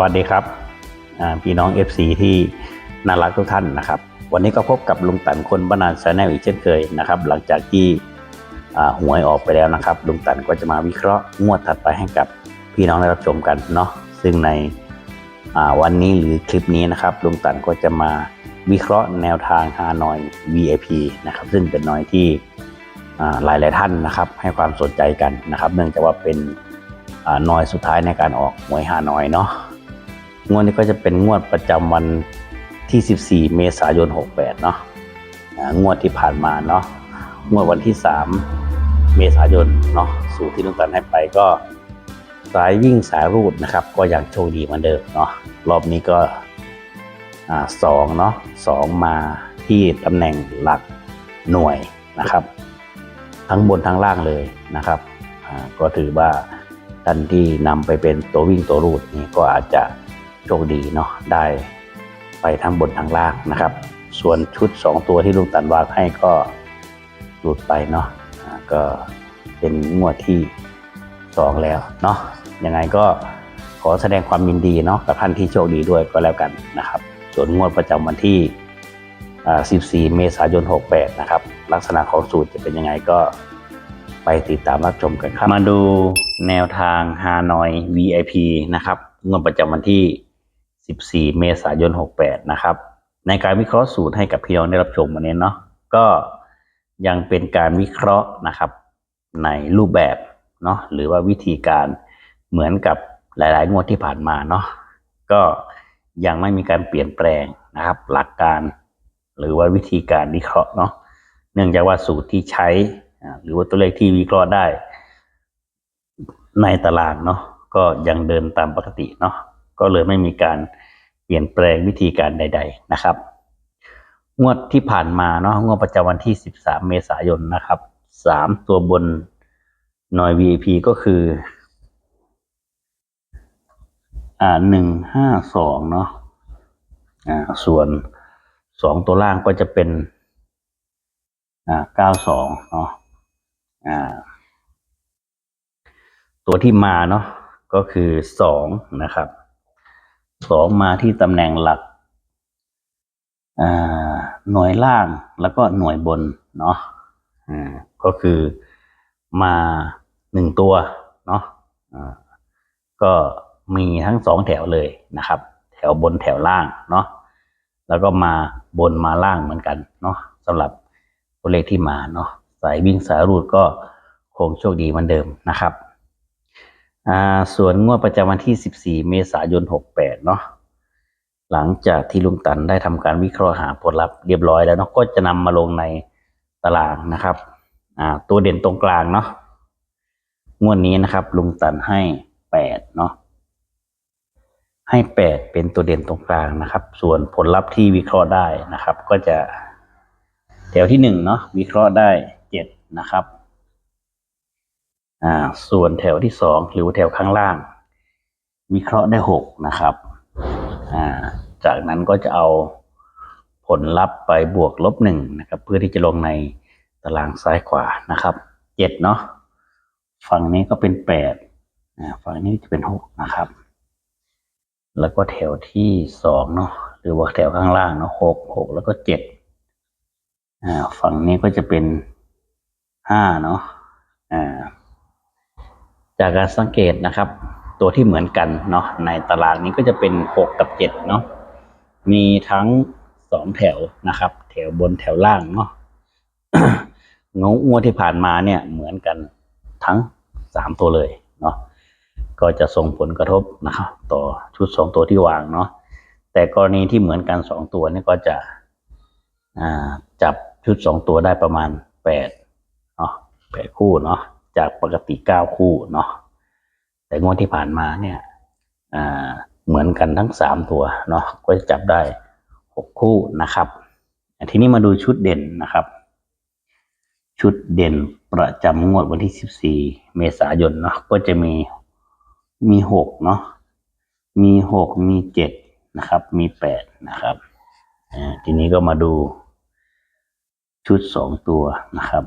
วัสดีครับพี่น้อง FC ที่น่ารักทุกท่านนะครับ วันนี้ก็พบกับลุงตันคนบ้านนาชาแนลอีกเช่นเคยนะครับ หลังจากที่หวยออกไปแล้วนะครับ ลุงตันก็จะมาวิเคราะห์งวดถัดไปให้กับพี่น้องได้รับชมกันเนาะซึ่งในวันนี้หรือคลิปนี้นะครับลุงตันก็จะมาวิเคราะห์แนวทางฮานอย VIP นะครับซึ่งเป็นนอยที่หลายหลายท่านนะครับ ให้ความสนใจกันนะครับ เนื่องจากว่าเป็นนอยสุดท้ายในการออกหวยฮานอยเนาะ งวดนี้ก็จะเป็นงวดประจำวันที่ 14 เมษายน 68 เนาะงวดที่ผ่านมาเนาะงวดวันที่ 3 เมษายนเนาะสูตรที่ลุงตันให้ไปก็สายวิ่งสายรูดนะครับ ก็ยังโชคดีเหมือนเดิมเนาะรอบนี้ก็อ่าสองเนาะสองมาที่ตำแหน่งหลักหน่วยนะครับ ทั้งบนทั้งล่างเลยนะครับก็ถือว่าท่านที่นำไปเป็นตัววิ่งตัวรูดนี่ก็อาจจะ โชคดีเนาะได้ไปทั้งบนทั้งล่างนะครับ ส่วนชุด 2 ตัวที่ลุงตันวางให้ก็หลุดไปเนาะก็เป็นงวดที่ 2 แล้วเนาะยังไงก็ขอแสดงความยินดีเนาะกับท่านที่โชคดีด้วยก็แล้วกันนะครับ ส่วนงวดประจำวันที่ 14 เมษายน 68 นะครับ ลักษณะของสูตรจะเป็นยังไงก็ไปติดตามรับชมกันครับ มาดูแนวทางฮานอย VIP นะครับงวดประจำวันที่ 14 เมษายน 68 นะครับ ในการวิเคราะห์สูตรให้กับพี่น้องได้รับชมวันนี้เนาะก็ยังเป็นการวิเคราะห์นะครับ ในรูปแบบเนาะหรือว่าวิธีการเหมือนกับหลาย ๆ งวดที่ผ่านมาเนาะก็ยังไม่มีการเปลี่ยนแปลงนะครับ หลักการ หรือว่าวิธีการวิเคราะห์เนาะเนื่องจากว่าสูตรที่ใช้ หรือว่าตัวเลขที่วิเคราะห์ได้ ในตารางเนาะก็ยังเดินตามปกติเนาะ ก็เลยไม่มีการเปลี่ยนแปลงวิธีการใด ๆ นะครับ งวดที่ผ่านมาเนาะงวดประจำวันที่ 13 เมษายนนะครับสามตัวบนหน่วย VIP ก็คือ อ่าหนึ่งห้าสองเนาะอ่าส่วนสองตัวล่างก็จะเป็นอ่าเก้าสองเนาะอ่าตัวที่มาเนาะก็คือสองนะครับ สองมาที่ตำแหน่งหลักหน่วยล่างแล้วก็หน่วยบนเนาะอ่าก็คือมาหนึ่งตัวเนาะอ่าก็มีทั้งสองแถวเลยนะครับ แถวบนแถวล่างเนาะแล้วก็มาบนมาล่างเหมือนกันเนาะสำหรับตัวเลขที่มาเนาะสายวิ่งสายรูดก็คงโชคดีเหมือนเดิมนะครับ อ่าส่วนงวดประจำวันที่ 14 เมษายน 68 เนาะหลังจากที่ลุงตันได้ทำการวิเคราะห์หาผลลัพธ์เรียบร้อยแล้วเนาะก็จะนำมาลงในตารางนะครับอ่าตัวเด่นตรงกลางเนาะงวดนี้นะครับ ลุงตันให้ 8 เนาะให้ 8 เป็นตัวเด่นตรงกลางนะครับ ส่วนผลลัพธ์ที่วิเคราะห์ได้นะครับ ก็จะแถวที่1เนาะวิเคราะห์ได้ 7 นะครับ อ่าส่วนแถวที่สองหรือแถวข้างล่าง วิเคราะห์ได้หกนะครับอ่าจากนั้นก็จะเอาผลลัพธ์ไปบวกลบหนึ่งนะครับ เพื่อที่จะลงในตารางซ้ายขวานะครับเจ็ดเนาะฝั่งนี้ก็เป็นแปดฝั่งนี้จะเป็นหกนะครับ แล้วก็แถวที่สองเนาะหรือว่าแถวข้างล่างเนาะหกหกแล้วก็เจ็ดฝั่งนี้ก็จะเป็นห้าเนาะอ่า จากการสังเกตนะครับ ตัวที่เหมือนกันเนาะในตารางนี้ก็จะเป็น 6 กับ7เนาะมีทั้ง 2 แถวนะครับ แถวบนแถวล่างเนาะงงวดที่ผ่านมาเนี่ยเหมือนกันทั้ง 3 ตัวเลยเนาะก็จะส่งผลกระทบนะครับ ต่อชุด 2 ตัวที่วางเนาะแต่กรณีที่เหมือนกัน 2 ตัวนี่ก็จะจับชุด 2 ตัวได้ประมาณแปดเนาะแปดคู่เนาะ จากปกติเก้าคู่เนาะแต่งวดที่ผ่านมาเนี่ยเหมือนกันทั้งสามตัวเนาะก็จะจับได้หกคู่นะครับ ทีนี้มาดูชุดเด่นนะครับ ชุดเด่นประจำงวดวันที่14เมษายนเนาะก็จะมีมีหกเนาะมีหกมีเจ็ดนะครับ มีแปดนะครับทีนี้ก็มาดูชุดสองตัวนะครับ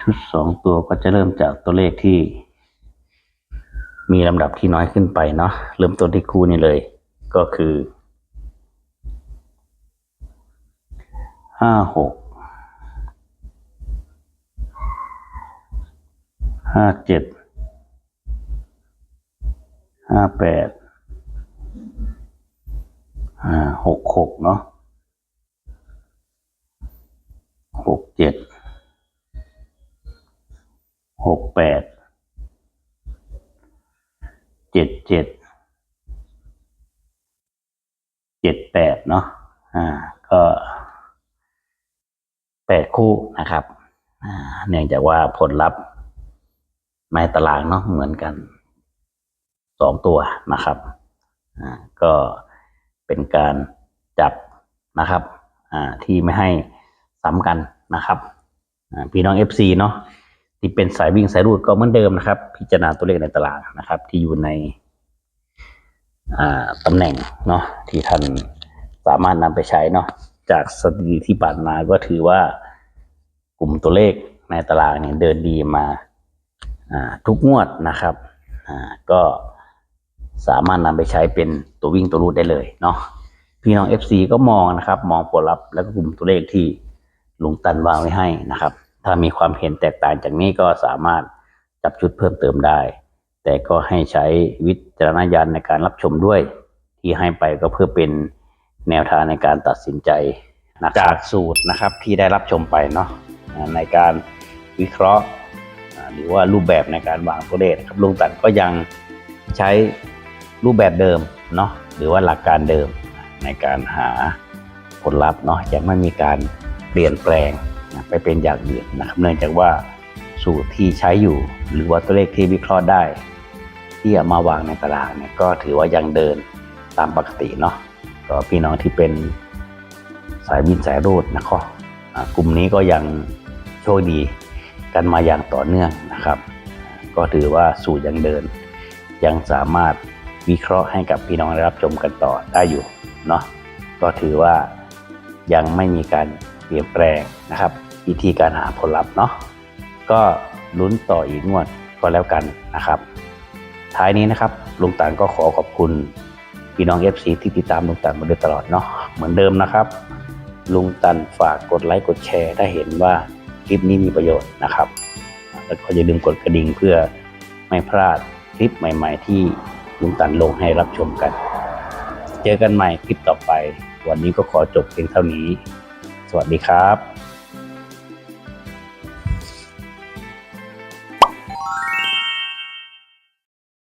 ชุดสองตัวก็จะเริ่มจากตัวเลขที่ มีลำดับที่น้อยขึ้นไปเนาะเริ่มต้นที่คู่นี้เลย ก็คือห้าหกห้าเจ็ดห้าแปดห้าหกหกเนาะ หกเจ็ดหกแปด เจ็ดเจ็ดเจ็ดแปดเนาะอ่า ก็แปดคู่นะครับอ่าเนื่องจากว่าผลลัพธ์ในตารางเนาะเหมือนกันสองตัวนะครับอ่าก็เป็นการจับนะครับอ่าที่ไม่ให้ซ้ำกันนะครับอ่าพี่น้อง FC เนาะ ที่เป็นสายวิ่งสายรูดก็เหมือนเดิมนะครับ พิจารณาตัวเลขในตารางนะครับ ที่อยู่ในตำแหน่งเนาะที่ท่านสามารถนำไปใช้เนาะจากสถิติที่ผ่านมาก็ถือว่ากลุ่มตัวเลขในตารางเนี่ยเดินดีมาทุกงวดนะครับก็สามารถนำไปใช้เป็นตัววิ่งตัวรูดได้เลยเนาะพี่น้อง FC ก็มองนะครับ มองผลลัพธ์แล้วก็กลุ่มตัวเลขที่ลุงตันวางไว้ให้นะครับ ถ้ามีความเห็นแตกต่างจากนี้ก็สามารถจับชุดเพิ่มเติมได้ แต่ก็ให้ใช้วิจารณญาณในการรับชมด้วย ที่ให้ไปก็เพื่อเป็นแนวทางในการตัดสินใจนะจากสูตรนะครับที่ได้รับชมไปเนาะในการวิเคราะห์ หรือว่ารูปแบบในการวางตัวเลขครับลุงตันก็ยังใช้รูปแบบเดิมเนาะหรือว่าหลักการเดิมในการหาผลลัพธ์เนาะยังไม่มีการเปลี่ยนแปลง ไปเป็นอย่างอื่นนะครับเนื่องจากว่าสูตรที่ใช้อยู่ หรือว่าตัวเลขที่วิเคราะห์ได้ ที่เอามาวางในตารางเนี่ยก็ถือว่ายังเดินตามปกติเนาะก็พี่น้องที่เป็นสายบินสายรูดนะครับกลุ่มนี้ก็ยังโชคดีกันมาอย่างต่อเนื่องนะครับ ก็ถือว่าสูตรยังเดิน ยังสามารถวิเคราะห์ให้กับพี่น้องได้รับชมกันต่อได้อยู่เนาะก็ถือว่ายังไม่มีการ เปลี่ยนแปลงนะครับวิธีการหาผลลัพธ์เนาะก็ลุ้นต่ออีกงวดก็แล้วกันนะครับ ท้ายนี้นะครับลุงตันก็ขอขอบคุณพี่น้อง FC ที่ติดตามลุงตันมาโดยตลอดเนาะเหมือนเดิมนะครับ ลุงตันฝากกดไลค์กดแชร์ถ้าเห็นว่าคลิปนี้มีประโยชน์นะครับ แล้วก็อย่าลืมกดกระดิ่งเพื่อไม่พลาดคลิปใหม่ ๆ ที่ลุงตันลงให้รับชมกัน เจอกันใหม่คลิปต่อไป วันนี้ก็ขอจบเพียงเท่านี้ สวัสดีครับ